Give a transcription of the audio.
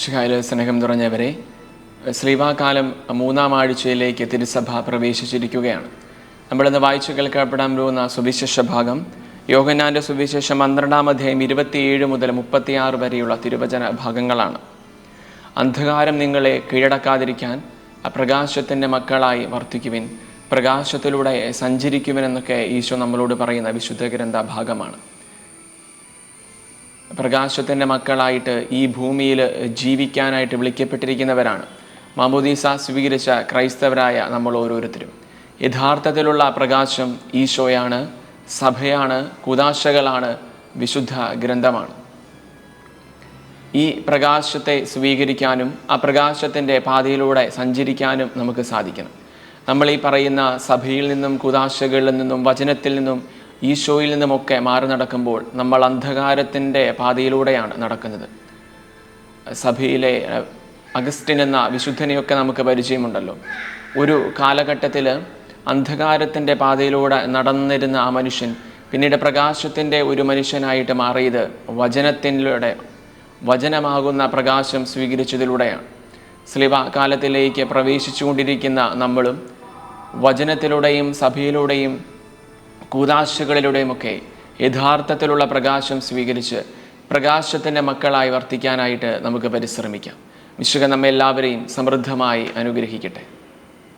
ശിഖായിലെ സ്നേഹം നിറഞ്ഞവരെ ശ്രീവാകാലം മൂന്നാം ആഴ്ചയിലേക്ക് തിരുസഭ പ്രവേശിച്ചിരിക്കുകയാണ്. നമ്മളിന്ന് വായിച്ചു കേൾക്കപ്പെടാൻ പോകുന്ന സുവിശേഷ ഭാഗം യോഗനാന്റെ സുവിശേഷം പന്ത്രണ്ടാം അധ്യായം ഇരുപത്തിയേഴ് മുതൽ മുപ്പത്തിയാറ് വരെയുള്ള തിരുവചന ഭാഗങ്ങളാണ്. അന്ധകാരം നിങ്ങളെ കീഴടക്കാതിരിക്കാൻ പ്രകാശത്തിന്റെ മക്കളായി വർദ്ധിക്കുവിൻ പ്രകാശത്തിലൂടെ സഞ്ചരിക്കുവിൻ എന്നൊക്കെ ഈശോ നമ്മളോട് പറയുന്ന വിശുദ്ധ ഗ്രന്ഥ ഭാഗമാണ് പ്രകാശത്തിന്റെ മക്കളായിട്ട് ഈ ഭൂമിയിൽ ജീവിക്കാനായിട്ട് വിളിക്കപ്പെട്ടിരിക്കുന്നവരാണ്. മാമോദീസ സ്വീകരിച്ച ക്രൈസ്തവരായ നമ്മൾ ഓരോരുത്തരും. യഥാർത്ഥത്തിലുള്ള പ്രകാശം ഈശോയാണ് സഭയാണ് കുതാശകളാണ് വിശുദ്ധ ഗ്രന്ഥമാണ്. ഈ പ്രകാശത്തെ സ്വീകരിക്കാനും ആ പ്രകാശത്തിന്റെ പാതയിലൂടെ സഞ്ചരിക്കാനും നമുക്ക് സാധിക്കണം. നമ്മൾ ഈ പറയുന്ന സഭയിൽ നിന്നും കുതാശകളിൽ നിന്നും വചനത്തിൽ നിന്നും ഈശോയിൽ നിന്നുമൊക്കെ മാറി നടക്കുമ്പോൾ നമ്മൾ അന്ധകാരത്തിന്റെ പാതയിലൂടെയാണ് നടക്കുന്നത്. സഭയിലെ അഗസ്റ്റിൻ എന്ന വിശുദ്ധനെയൊക്കെ നമുക്ക് പരിചയമുണ്ടല്ലോ. ഒരു കാലഘട്ടത്തിൽ അന്ധകാരത്തിന്റെ പാതയിലൂടെ നടന്നിരുന്ന ആ മനുഷ്യൻ പിന്നീട് പ്രകാശത്തിന്റെ ഒരു മനുഷ്യനായിട്ട് മാറിയത് വചനത്തിലൂടെ വചനമാകുന്ന പ്രകാശം സ്വീകരിച്ചതിലൂടെയാണ്. സ്ലിവ കാലത്തിലേക്ക് പ്രവേശിച്ചുകൊണ്ടിരിക്കുന്ന നമ്മളും വചനത്തിലൂടെയും സഭയിലൂടെയും കൂതാശകളിലൂടെയുമൊക്കെ യഥാർത്ഥത്തിലുള്ള പ്രകാശം സ്വീകരിച്ച് പ്രകാശത്തിന്റെ മക്കളായി വർത്തിക്കാനായിട്ട് നമുക്ക് പരിശ്രമിക്കാം. വിശ്വകം നമ്മെല്ലാവരെയും സമൃദ്ധമായി അനുഗ്രഹിക്കട്ടെ.